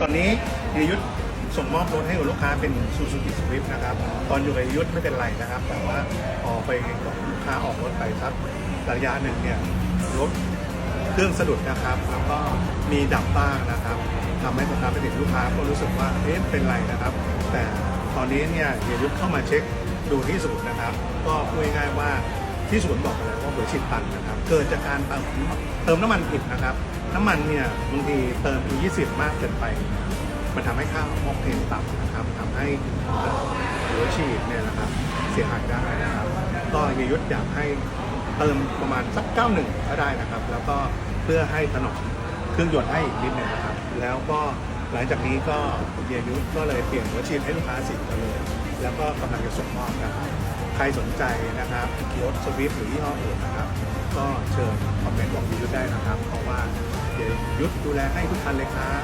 ตอนนี้เฮียยุทธส่งมอบรถให้กับลูกค้าเป็นซูซูกิสวิฟนะครับ ตอนอยู่กับเฮียยุทธไม่เป็นไรนะครับ แต่ว่าพอกไปกับลูกค้าออกรถไปสักระยะหนึ่งเนี่ยรถเครื่องสะดุดนะครับแล้วก็มีดับบ้างนะครับทำให้สตาร์ทไม่ติดลูกค้าก็รู้สึกว่าเอ๊ะเป็นไรนะครับ แต่ตอนนี้เนี่ยเฮียยุทธเข้ามาเช็คดูที่ศูนย์นะครับ ก็พูดง่ายว่า ที่ศูนย์บอกไปแล้วว่าหัวฉีดตันนะครับ เกิดจากการเติมเติมน้ำมันผิดนะครับ น้ำมันเนี่ยบางทีเติม E20 มากเกินไป มันทำให้ค่าออกเทนต่ำนะครับทำให้หัวฉีดเนี่ยนะครับ เสียหายได้นะครับ ก็เยยุทธอยากให้เติมประมาณสัก 91 ก็ได้นะครับ แล้วก็เพื่อให้ถนอมเครื่องยนต์ให้อีกนิดหนึงนะครับ แล้วก็หลังจากนี้ก็เยยุทธก็เลยเปลี่ยนหัวฉีดให้ลูกค้าสิบไปเลย แล้วก็กำลังจะส่งมอบนะครับ ใครสนใจนะครับรถสวิฟหรือยี่ห้ออื่นนะครับก็เชิญคอมเมนต์บอกยุทธได้นะครับ เพราะว่าเดี๋ยวยุทธดูแลให้ทุกคันเลยครับ